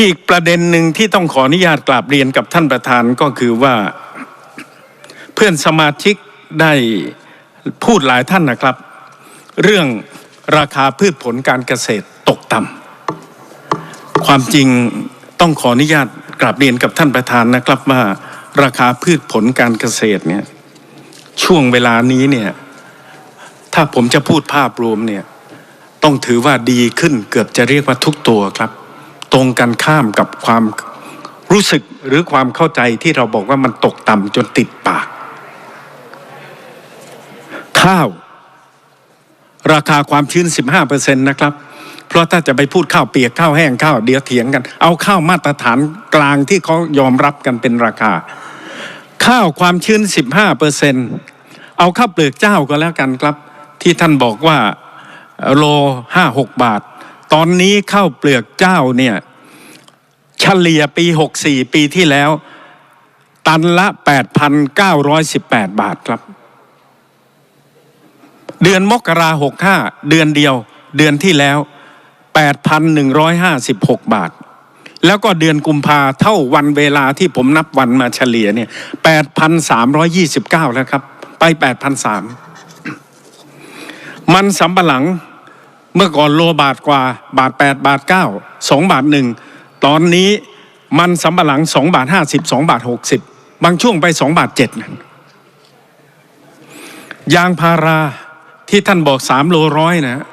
อีกประเด็นหนึ่งที่ต้องขออนุญาตกราบเรียนกับท่านประธานก็คือว่าเพื่อนสมาชิกได้พูดหลายท่านนะครับ เรื่องราคาพืชผลการเกษตรตกต่ำความจริงต้องขออนุญาตกราบเรียนกับท่านประธานนะครับว่าราคาพืชผลการเกษตรเนี่ยช่วงเวลานี้เนี่ยถ้าผมจะพูดภาพรวมเนี่ยต้องถือว่าดีขึ้นเกือบจะเรียกว่าทุกตัวครับ ตรงกันข้ามกับความรู้สึกหรือความเข้าใจที่เราบอกว่ามันตกต่ำจนติดปาก ข้าว ราคาความชื้น 15%นะครับ เพราะถ้าจะไปพูดข้าวเปียกข้าวแห้งข้าวเดียวเถียงกัน เอาข้าวมาตรฐานกลางที่เขายอมรับกันเป็นราคา ข้าวความชื้น 15%เอาข้าวเปลือกเจ้าก็แล้วกันครับ ที่ท่านบอกว่าโลห้าหกบาท ตอนนี้ข้าวเปลือกเจ้าเนี่ยเฉลี่ยปี 64 ปีที่แล้ว ตันละ 8,918 บาทครับ เดือนมกราหกห้าเดือนเดียว เดือนที่แล้ว 8,156 บาท แล้วก็เดือนกุมภาเท่าวันเวลาที่ผมนับวันมาเฉลี่ยเนี่ย 8,329 แล้วครับ ไป 8,300มันสำปะหลัง เมื่อก่อนโลบาทกว่า บาท 8 บาท 9 2 บาท1ตอนนี้มันสำปะหลัง 2 บาท 50 2 บาท 60 บางช่วงไป 2 บาท7นะยางพาราที่ท่านบอก 3 โลร้อยนะ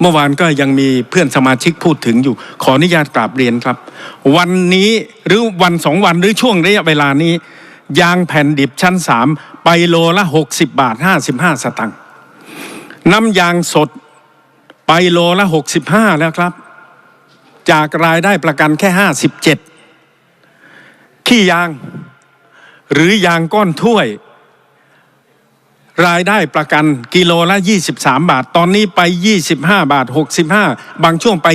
เมื่อวานก็ยังมีเพื่อนสมาชิกพูดถึงอยู่ ขออนุญาตกราบเรียนครับ วันนี้หรือวันสองวันหรือช่วงระยะเวลานี้ ยางแผ่นดิบชั้นสามไปโลละ 60 บาท 55 สตังค์น้ำยางสด ไปโลละ65แล้วครับ จากรายได้ประกันแค่57ขี้ยาง หรือยางก้อนถ้วย รายได้ประกันกิโลละ 23 บาท ตอนนี้ไป 25 บาท 65 บางช่วงไป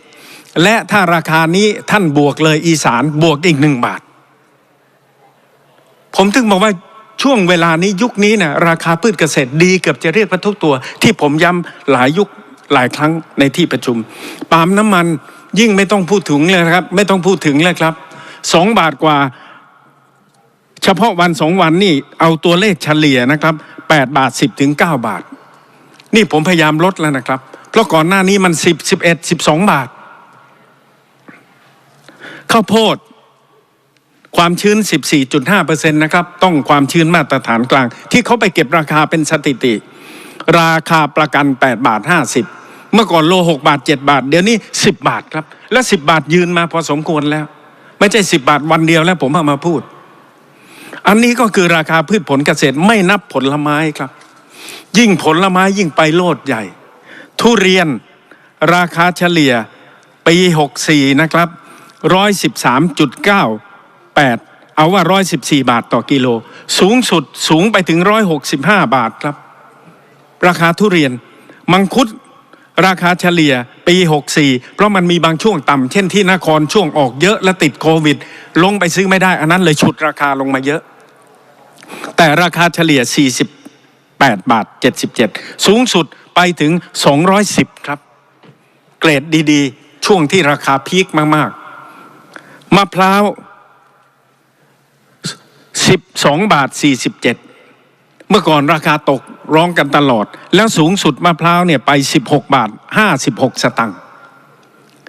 27 และถ้าราคานี้ท่านบวกเลยอีสานบวกอีกหนึ่งบาท ผมถึงบอกว่าช่วงเวลานี้ยุคนี้เนี่ยราคาพืชเกษตรดีเกือบจะเรียกว่าทุกตัว ที่ผมย้ำหลายยุค หลายครั้งในที่ประชุม ปาล์มน้ำมันยิ่งไม่ต้องพูดถึงเลยครับ ไม่ต้องพูดถึงเลยครับสองบาทกว่า เฉพาะวันสองวันนี่เอาตัวเลขเฉลี่ยนะครับแปดบาทสิบถึงเก้าบาท นี่ผมพยายามลดแล้วนะครับ เพราะก่อนหน้านี้มันสิบสิบเอ็ดสิบสองบาทข้าวโพดความชื้น 14.5%นะครับ ต้องความชื้นมาตรฐานกลาง ที่เขาไปเก็บราคาเป็นสถิติ ราคาประกัน 8 บาท 50 เมื่อก่อนโล6บาท7บาท เดี๋ยวนี้10บาทครับ และ10บาทยืนมาพอสมควรแล้ว ไม่ใช่10บาทวันเดียวแล้วผมเอามาพูด อันนี้ก็คือราคาพืชผลเกษตรไม่นับผลไม้ครับ ยิ่งผลไม้ยิ่งไปโลดใหญ่ ทุเรียนราคาเฉลี่ยปี64นะครับ113.9 8เอาว่า114บาทต่อกิโล สูงสุดสูงไปถึง165บาทครับ ราคาทุเรียนมังคุด ราคาเฉลี่ยปี 64 เพราะมันมีบางช่วงต่ำเช่นที่นครช่วงออกเยอะและติดโควิด ลงไปซื้อไม่ได้ อันนั้นเลยฉุดราคาลงมาเยอะ แต่ราคาเฉลี่ย 48 บาท 77 สูงสุดไปถึง 210 ครับ เกรดดีๆ ช่วงที่ราคาพีคมากๆมะพร้าว 12 บาท 47 เมื่อก่อนราคาตก ร้องกันตลอด แล้วสูงสุดมะพร้าวเนี่ยไป 16 บาท 56 สตังค์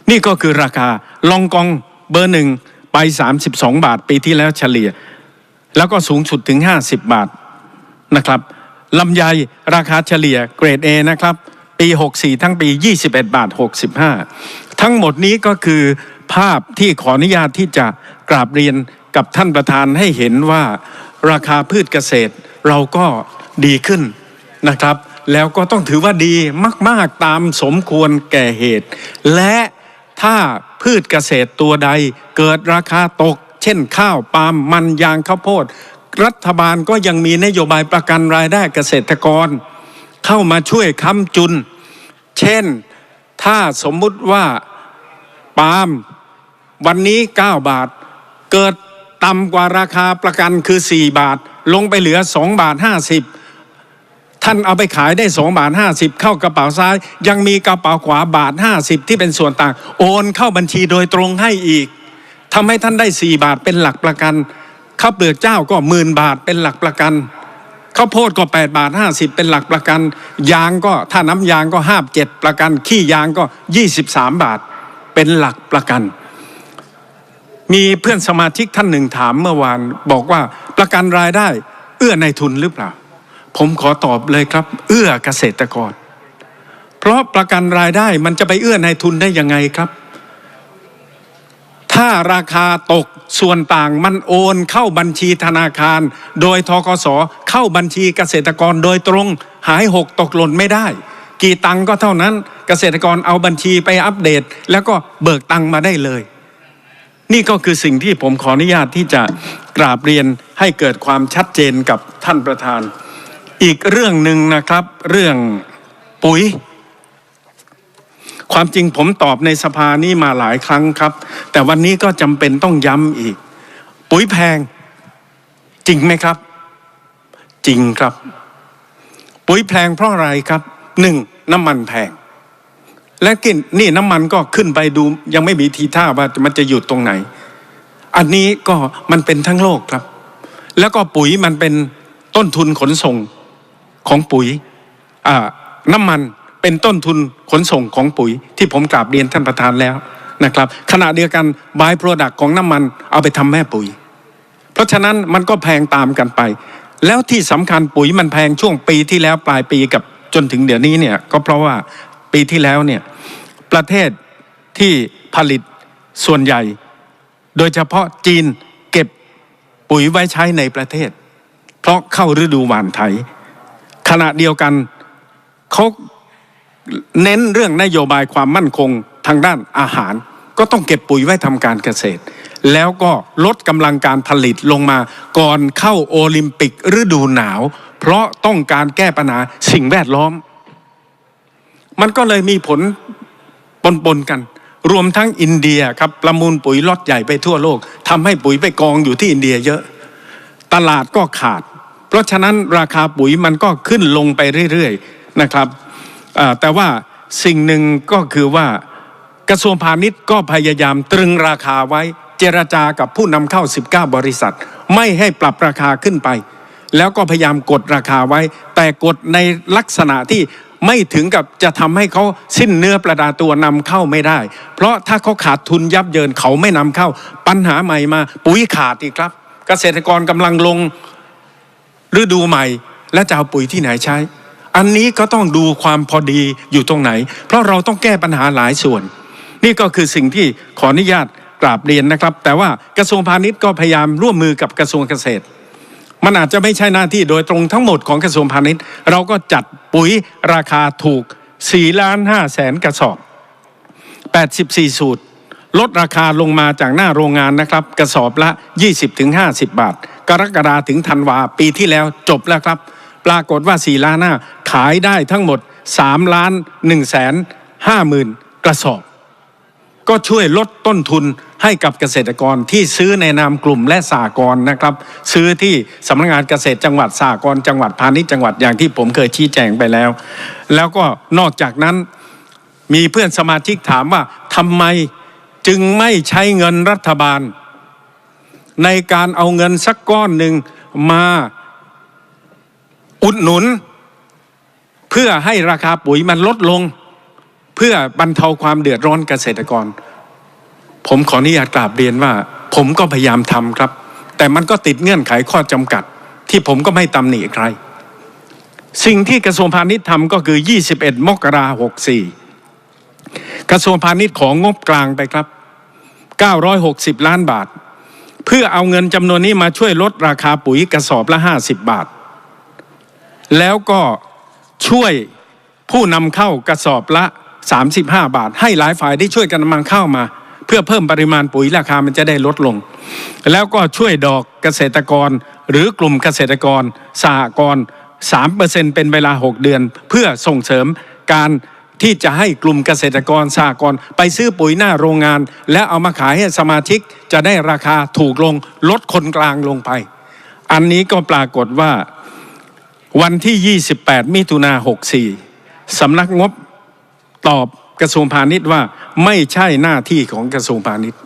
นี่ก็คือราคาลองกองเบอร์หนึ่งไป 32 บาทปีที่แล้วเฉลี่ย แล้วก็สูงสุดถึง 50 บาทนะครับลำไยราคาเฉลี่ยเกรด A นะครับ ปี 64 ทั้งปี 21 บาท 65 ทั้งหมดนี้ก็คือภาพที่ขออนุญาตที่จะกราบเรียนกับท่านประธานให้เห็นว่าราคาพืชเกษตรเราก็ดีขึ้น นะครับ แล้วก็ต้องถือว่าดีมาก ๆ ตามสมควรแก่เหตุ และถ้าพืชเกษตรตัวใดเกิดราคาตก เช่นข้าวปาล์มมันยางข้าวโพด รัฐบาลก็ยังมีนโยบายประกันรายได้เกษตรกร เข้ามาช่วยค้ำจุน เช่นถ้าสมมุติว่าปาล์มวันนี้ 9 บาท เกิดต่ำกว่าราคาประกันคือ 4 บาท ลงไปเหลือ 2 บาท 50 ท่านเอาไปขายได้2บาท50เข้ากระเป๋าซ้าย ยังมีกระเป๋าขวาบาท50ที่เป็นส่วนต่าง โอนเข้าบัญชีโดยตรงให้อีกทำให้ท่านได้4บาทเป็นหลักประกันข้าวเปลือกเจ้าก็หมื่นบาทเป็นหลักประกันข้าวโพดก็8บาท50เป็นหลักประกัน ยางก็ถ้าน้ำยางก็ห้าเจ็ดประกัน ขี้ยางก็23บาทเป็นหลักประกัน มีเพื่อนสมาชิกท่านหนึ่งถามเมื่อวานบอกว่าประกันรายได้ เอื้อในทุนหรือเปล่า ผมขอตอบเลยครับ เอื้อเกษตรกร เพราะประกันรายได้มันจะไปเอื้อในทุนได้ยังไงครับ ถ้าราคาตกส่วนต่างมันโอนเข้าบัญชีธนาคาร โดยทกสเข้าบัญชีเกษตรกรโดยตรงหายหกตกหล่นไม่ได้ กี่ตังก็เท่านั้นเกษตรกรเอาบัญชีไปอัปเดต แล้วก็เบิกตังมาได้เลยนี่ก็คือสิ่งที่ผมขออนุญาตที่จะกราบเรียนให้เกิดความชัดเจนกับท่านประธาน อีกเรื่องหนึ่งนะครับ เรื่องปุ๋ย ความจริงผมตอบในสภานี้มาหลายครั้งครับ แต่วันนี้ก็จำเป็นต้องย้ำอีก ปุ๋ยแพง จริงไหมครับ จริงครับ ปุ๋ยแพงเพราะอะไรครับหนึ่งน้ำมันแพง และกินนี่น้ำมันก็ขึ้นไปดู ยังไม่มีทีท่าว่ามันจะหยุดตรงไหน อันนี้ก็มันเป็นทั้งโลกครับ แล้วก็ปุ๋ยมันเป็นต้นทุนขนส่ง ของปุ๋ยน้ำมันเป็นต้นทุนขนส่งของปุ๋ยที่ผมกราบเรียนท่านประธานแล้วนะครับ ขณะเดียวกันบายโปรดักต์ของน้ำมันเอาไปทำแม่ปุ๋ย เพราะฉะนั้นมันก็แพงตามกันไป แล้วที่สำคัญปุ๋ยมันแพงช่วงปีที่แล้วปลายปีกับจนถึงเดี๋ยวนี้เนี่ยก็เพราะว่าปีที่แล้วเนี่ยประเทศที่ผลิตส่วนใหญ่ โดยเฉพาะจีนเก็บปุ๋ยไว้ใช้ในประเทศ เพราะเข้าฤดูหว่านไถ ขณะเดียวกันเขาเน้นเรื่องนโยบายความมั่นคงทางด้านอาหาร ก็ต้องเก็บปุ๋ยไว้ทำการเกษตร แล้วก็ลดกำลังการผลิตลงมาก่อนเข้าโอลิมปิกฤดูหนาว เพราะต้องการแก้ปัญหาสิ่งแวดล้อม มันก็เลยมีผลปนๆกัน รวมทั้งอินเดียครับประมูลปุ๋ยล็อตใหญ่ไปทั่วโลกทำให้ปุ๋ยไปกองอยู่ที่อินเดียเยอะ ตลาดก็ขาด เพราะฉะนั้นราคาปุ๋ยมันก็ขึ้นลงไปเรื่อยๆนะครับแต่ว่าสิ่งหนึ่งก็คือว่ากระทรวงพาณิชย์ก็พยายามตรึงราคาไว้เจรจากับผู้นำเข้า 19 บริษัท ไม่ให้ปรับราคาขึ้นไป แล้วก็พยายามกดราคาไว้ แต่กดในลักษณะที่ไม่ถึงกับจะทำให้เขาสิ้นเนื้อประดาตัวนำเข้าไม่ได้ เพราะถ้าเขาขาดทุนยับเยินเขาไม่นำเข้า ปัญหาใหม่มา ปุ๋ยขาดอีกครับ เกษตรกรกำลังลง ฤดูใหม่และจะเอาปุ๋ยที่ไหนใช้ อันนี้ก็ต้องดูความพอดีอยู่ตรงไหน เพราะเราต้องแก้ปัญหาหลายส่วน นี่ก็คือสิ่งที่ขออนุญาตกราบเรียนนะครับ แต่ว่ากระทรวงพาณิชย์ก็พยายามร่วมมือกับกระทรวงเกษตร มันอาจจะไม่ใช่หน้าที่โดยตรงทั้งหมดของกระทรวงพาณิชย์ เราก็จัดปุ๋ยราคาถูก4ล้าน5แสนกระสอบ 84 สูตร ลดราคาลงมาจากหน้าโรงงานนะครับ กระสอบละ 20-50 บาท กรกฎาถึงธันวาปีที่แล้วจบแล้วครับ ปรากฏว่า 4 ล้านหน้าขายได้ทั้งหมด3ล้าน1แสน5หมื่นกระสอบ ก็ช่วยลดต้นทุนให้กับเกษตรกรที่ซื้อในนามกลุ่มและสากรนะครับ ซื้อที่สำนักงานเกษตรจังหวัดสากรจังหวัดพาณิชย์จังหวัดอย่างที่ผมเคยชี้แจงไปแล้ว แล้วก็นอกจากนั้นมีเพื่อนสมาชิกถามว่าทำไมจึงไม่ใช้เงินรัฐบาล ในการเอาเงินสักก้อนหนึ่งมาอุดหนุน เพื่อให้ราคาปุ๋ยมันลดลง เพื่อบรรเทาความเดือดร้อนเกษตรกร ผมขออนุญาตกราบเรียนว่า ผมก็พยายามทำครับ แต่มันก็ติดเงื่อนไขข้อจำกัด ที่ผมก็ไม่ตำหนิใคร สิ่งที่กระทรวงพาณิชย์ทำก็คือ 21 มกราหกสี่กระทรวงพาณิชย์ของงบกลางไปครับ 960 ล้านบาท พื่อเอาเงินจำนวนนี้มาช่วยลดราคาปุ๋ยกระสอบละ 50 บาท แล้วก็ช่วยผู้นำเข้ากระสอบละ 35 บาท ให้หลายฝ่ายได้ช่วยกันนำเข้ามา เพื่อเพิ่มปริมาณปุ๋ยราคามันจะได้ลดลง แล้วก็ช่วยดอกเกษตรกร หรือกลุ่มเกษตรกรสหกรณ์3%เป็นเวลา 6 เดือน เพื่อส่งเสริมการ ที่จะให้กลุ่มเกษตรกรสหกรณ์ไปซื้อปุ๋ยหน้าโรงงาน และเอามาขายให้สมาชิกจะได้ราคาถูกลงลดคนกลางลงไป อันนี้ก็ปรากฏว่าวันที่ 28 มิถุนา64สำนักงบตอบกระทรวงพาณิชย์ว่าไม่ใช่หน้าที่ของกระทรวงพาณิชย์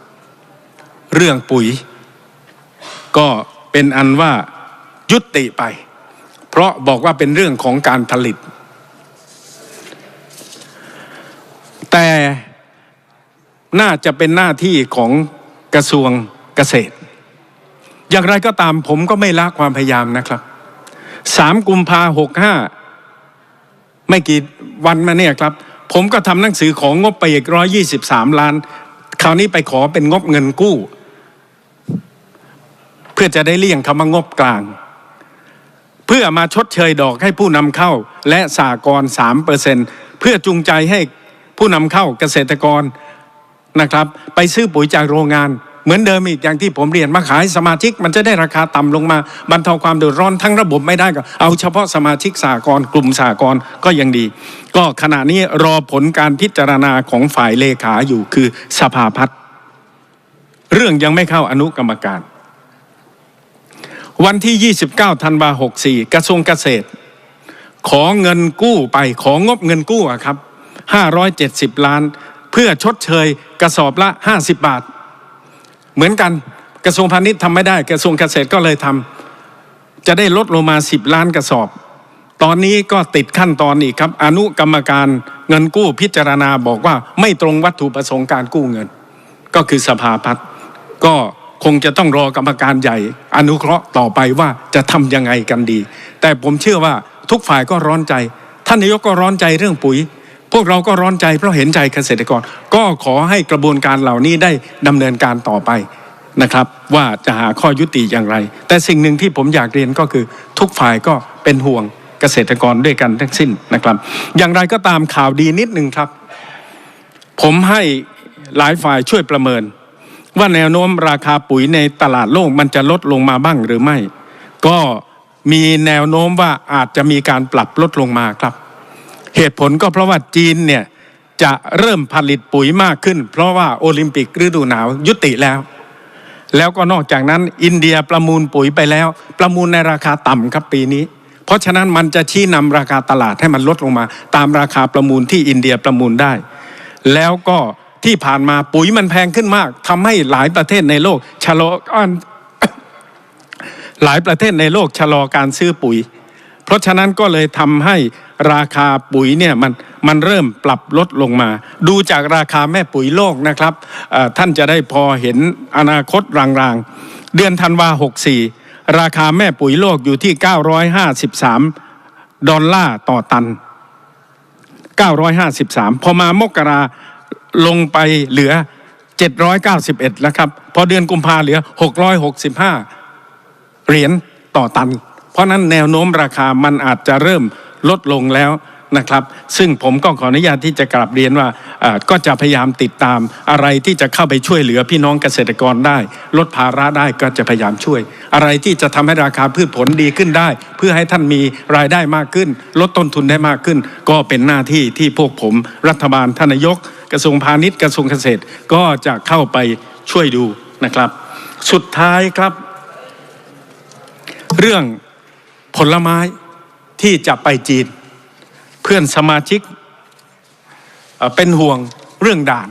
เรื่องปุ๋ย ก็เป็นอันว่ายุติไป เพราะบอกว่าเป็นเรื่องของการผลิต แต่น่าจะเป็นหน้าที่ของกระทรวงเกษตร อย่างไรก็ตามผมก็ไม่ละความพยายามนะครับสามกุมภาหกห้าไม่กี่วันมาเนี่ยครับ ผมก็ทำหนังสือของงบไปอีกร้อยี่สิบสามล้าน คราวนี้ไปขอเป็นงบเงินกู้ เพื่อจะได้เลี่ยงคำว่างบกลาง เพื่อมาชดเชยดอกให้ผู้นำเข้าและสากรสามเปอร์เซ็นเพื่อจูงใจให้ ผู้นำเข้าเกษตรกรนะครับ ไปซื้อปุ๋ยจากโรงงาน เหมือนเดิมอีกอย่างที่ผมเรียนมาขายสมาชิก มันจะได้ราคาต่ำลงมาบรรเทาความเดือดร้อนทั้งระบบไม่ได้ก็เอาเฉพาะสมาชิกสากรณ์กลุ่มสากรณ์ก็ยังดี ก็ขณะนี้รอผลการพิจารณาของฝ่ายเลขาอยู่คือสภาพัฒน์เรื่องยังไม่เข้าอนุกรรมการ วันที่ 29ธันวา64กระทรวงเกษตร ขอเงินกู้ไปของงบเงินกู้ครับ 570 ล้าน เพื่อชดเชยกระสอบละ 50 บาท เหมือนกันกระทรวงพาณิชย์ทำไม่ได้กระทรวงเกษตรก็เลยทำจะได้ลดลงมา 10 ล้านกระสอบ ตอนนี้ก็ติดขั้นตอนอีกครับ อนุกรรมการเงินกู้พิจารณาบอกว่าไม่ตรงวัตถุประสงค์การกู้เงิน ก็คือสภาพัฒน์ก็คงจะต้องรอกรรมการใหญ่ อนุเคราะห์ต่อไปว่าจะทำยังไงกันดี แต่ผมเชื่อว่าทุกฝ่ายก็ร้อนใจ ท่านนายกก็ร้อนใจเรื่องปุ๋ย พวกเราก็ร้อนใจเพราะเห็นใจเกษตรกร ก็ขอให้กระบวนการเหล่านี้ได้ดำเนินการต่อไปนะครับ ว่าจะหาข้อยุติอย่างไร แต่สิ่งหนึ่งที่ผมอยากเรียนก็คือทุกฝ่ายก็เป็นห่วงเกษตรกรด้วยกันทั้งสิ้นนะครับ อย่างไรก็ตามข่าวดีนิดหนึ่งครับ ผมให้หลายฝ่ายช่วยประเมิน ว่าแนวโน้มราคาปุ๋ยในตลาดโลกมันจะลดลงมาบ้างหรือไม่ ก็มีแนวโน้มว่าอาจจะมีการปรับลดลงมาครับ เหตุผลก็เพราะว่าจีนเนี่ยจะเริ่มผลิตปุ๋ยมากขึ้น เพราะว่าโอลิมปิกฤดูหนาวยุติแล้ว แล้วก็นอกจากนั้นอินเดียประมูลปุ๋ยไปแล้ว ประมูลในราคาต่ำครับปีนี้ เพราะฉะนั้นมันจะชี้นำราคาตลาดให้มันลดลงมา ตามราคาประมูลที่อินเดียประมูลได้ แล้วก็ที่ผ่านมาปุ๋ยมันแพงขึ้นมากทำให้หลายประเทศในโลกชะลอการหลายประเทศในโลกชะลอการซื้อปุ๋ย เพราะฉะนั้นก็เลยทำให้ราคาปุ๋ยเนี่ยมันมันเริ่มปรับลดลงมา ดูจากราคาแม่ปุ๋ยโลกนะครับท่านจะได้พอเห็นอนาคตรางๆ เดือนธันวา64 ราคาแม่ปุ๋ยโลกอยู่ที่ 953 ดอลลาร์ต่อตัน 953 พอมามกราลงไปเหลือ 791 แล้วครับ พอเดือนกุมภาเหลือ 665 เหรียญต่อตัน เพราะนั้นแนวโน้มราคามันอาจจะเริ่มลดลงแล้วนะครับ ซึ่งผมก็ขออนุญาตที่จะกลับเรียนว่าก็จะพยายามติดตามอะไรที่จะเข้าไปช่วยเหลือพี่น้องเกษตรกรได้ ลดภาระได้ก็จะพยายามช่วย อะไรที่จะทำให้ราคาพืชผลดีขึ้นได้ เพื่อให้ท่านมีรายได้มากขึ้น ลดต้นทุนได้มากขึ้น ก็เป็นหน้าที่ที่พวกผมรัฐบาลทนายก กระทรวงพาณิชย์กระทรวงเกษตรก็จะเข้าไปช่วยดูนะครับ สุดท้ายครับ เรื่อง ผลไม้ที่จะไปจีน เพื่อนสมาชิกเป็นห่วงเรื่องด่าน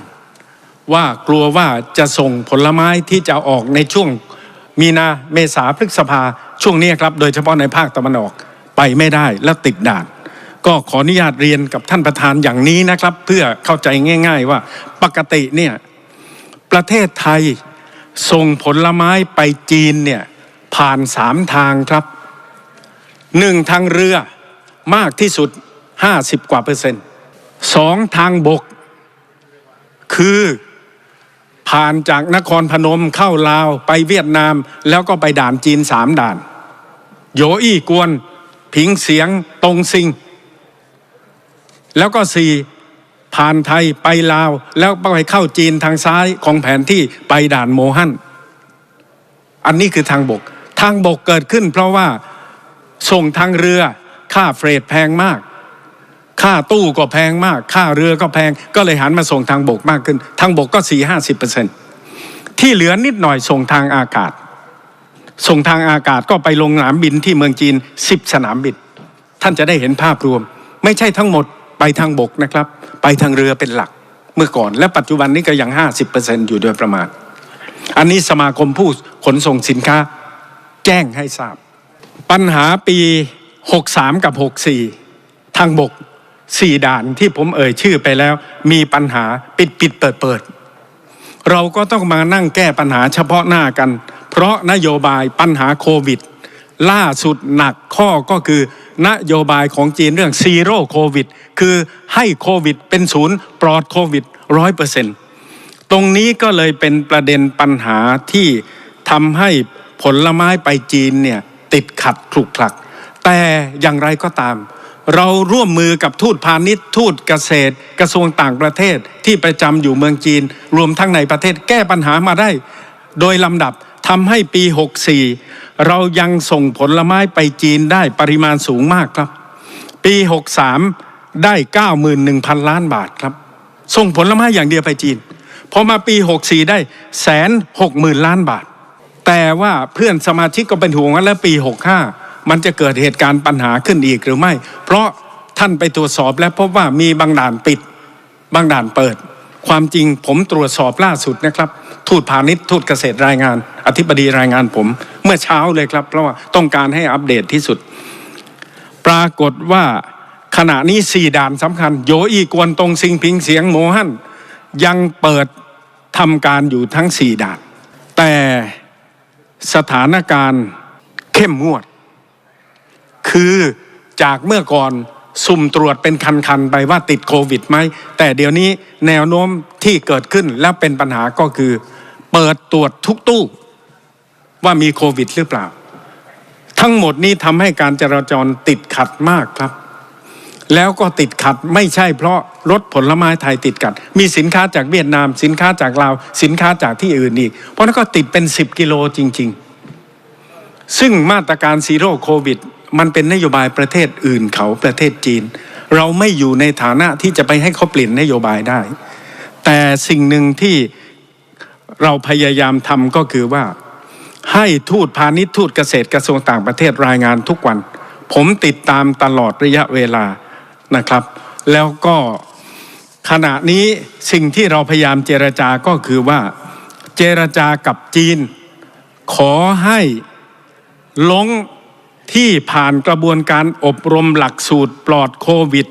ว่ากลัวว่าจะส่งผลไม้ที่จะออกในช่วงมีนาเมษาพฤษภาช่วงนี้ครับ โดยเฉพาะในภาคตะวันออกไปไม่ได้แล้วติดด่าน ก็ขออนุญาตเรียนกับท่านประธานอย่างนี้นะครับ เพื่อเข้าใจง่าย ๆ ว่าปกติเนี่ยประเทศไทยส่งผลไม้ไปจีนเนี่ยผ่านสามทางครับ หนึ่งทางเรือมากที่สุด 50 กว่าเปอร์เซ็นต์สองทางบก คือผ่านจากนครพนมเข้าลาวไปเวียดนาม แล้วก็ไปด่านจีนสามด่าน โยอี้กวน ผิงเสียงตรงซิง แล้วก็สี่ผ่านไทยไปลาว แล้วไปเข้าจีนทางซ้ายของแผนที่ไปด่านโมฮันอันนี้คือทางบก ทางบกเกิดขึ้นเพราะว่า ส่งทางเรือ ค่าเฟรดแพงมาก ค่าตู้ก็แพงมาก ค่าเรือก็แพง ก็เลยหันมาส่งทางบกมากขึ้น ทางบกก็สี่ห้าสิบเปอร์เซ็นที่เหลือนิดหน่อยส่งทางอากาศ ส่งทางอากาศก็ไปลงสนามบินที่เมืองจีนสิบสนามบิน ท่านจะได้เห็นภาพรวม ไม่ใช่ทั้งหมดไปทางบกนะครับ ไปทางเรือเป็นหลักเมื่อก่อน และปัจจุบันนี้ก็ยัง50%อยู่โดยประมาณ อันนี้สมาคมผู้ขนส่งสินค้าแจ้งให้ทราบ ปัญหาปี 63 กับ 64 ทางบก4ด่านที่ผมเอ่ยชื่อไปแล้ว มีปัญหาปิดปิดเปิดเปิด เราก็ต้องมานั่งแก้ปัญหาเฉพาะหน้ากัน เพราะนโยบายปัญหาโควิด ล่าสุดหนักข้อก็คือนโยบายของจีนเรื่องซีโร่โควิดคือให้โควิดเป็นศูนย์ปลอดโควิดร้อยเปอร์เซ็นต์ตรงนี้ก็เลยเป็นประเด็นปัญหาที่ทำให้ผลไม้ไปจีนเนี่ย ติดขัดคลุกคลัก แต่อย่างไรก็ตาม เราร่วมมือกับทูตพาณิชย์ทูตเกษตร กระทรวงต่างประเทศที่ประจำอยู่เมืองจีน รวมทั้งในประเทศแก้ปัญหามาได้ โดยลำดับทำให้ปี 64 เรายังส่งผลไม้ไปจีนได้ปริมาณสูงมากครับ ปี 63 ได้ 91,000 ล้านบาทครับ ส่งผลไม้อย่างเดียวไปจีนพอมาปี 64 ได้แสนหกหมื่นล้านบาท แต่ว่าเพื่อนสมาชิกก็เป็นห่วงว่าแล้วปี 65 มันจะเกิดเหตุการณ์ปัญหาขึ้นอีกหรือไม่ เพราะท่านไปตรวจสอบแล้วพบว่ามีบางด่านปิด บางด่านเปิด ความจริงผมตรวจสอบล่าสุดนะครับ ทูตพาณิชย์ทูตเกษตรรายงาน อธิบดีรายงานผม เมื่อเช้าเลยครับ เพราะว่าต้องการให้อัปเดตที่สุด ปรากฏว่าขณะนี้สี่ด่านสำคัญ โยอีกวนตรงซิงพิงเสียงโมฮันยังเปิดทำการอยู่ทั้งสี่ด่าน แต่ สถานการณ์เข้มงวด คือจากเมื่อก่อนสุ่มตรวจเป็นคันๆไปว่าติดโควิดไหม แต่เดี๋ยวนี้แนวโน้มที่เกิดขึ้นแล้วเป็นปัญหาก็คือ เปิดตรวจทุกตู้ ว่ามีโควิดหรือเปล่า ทั้งหมดนี้ทำให้การจราจรติดขัดมากครับ แล้วก็ติดขัดไม่ใช่เพราะรถผลไม้ไทยติดขัด มีสินค้าจากเวียดนาม สินค้าจากลาว สินค้าจากที่อื่นอีก เพราะนั้นก็ติดเป็น 10 กิโลจริง ๆ ซึ่งมาตรการซีโร่โควิด มันเป็นนโยบายประเทศอื่นเขาประเทศจีน เราไม่อยู่ในฐานะที่จะไปให้เขาเปลี่ยนนโยบายได้ แต่สิ่งหนึ่งที่เราพยายามทำก็คือว่า ให้ทูตพาณิชย์ทูตเกษตรกระทรวงต่างประเทศรายงานทุกวัน ผมติดตามตลอดระยะเวลา นะครับ แล้วก็ขณะนี้สิ่งที่เราพยายามเจรจาก็คือว่าเจรจากับจีน ขอให้ลงที่ผ่านกระบวนการอบรมหลักสูตรปลอดโควิด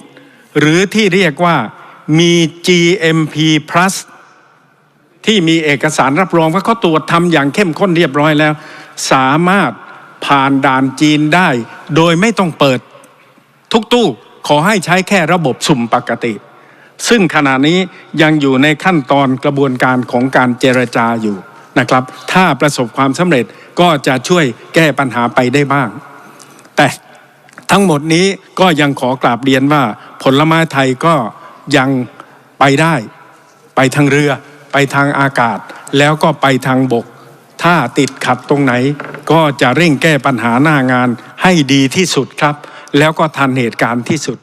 หรือที่เรียกว่ามี GMP plus ที่มีเอกสารรับรองว่าเขาตรวจทำอย่างเข้มข้นเรียบร้อยแล้ว สามารถผ่านด่านจีนได้ โดยไม่ต้องเปิดทุกตู้ ขอให้ใช้แค่ระบบสุ่มปกติ ซึ่งขณะนี้ยังอยู่ในขั้นตอนกระบวนการของการเจรจาอยู่นะครับ ถ้าประสบความสำเร็จก็จะช่วยแก้ปัญหาไปได้บ้าง แต่ทั้งหมดนี้ก็ยังขอกราบเรียนว่าผลไม้ไทยก็ยังไปได้ ไปทางเรือ ไปทางอากาศ แล้วก็ไปทางบก ถ้าติดขัดตรงไหน ก็จะเร่งแก้ปัญหาหน้างานให้ดีที่สุดครับ แล้วก็ทันเหตุการณ์ที่สุด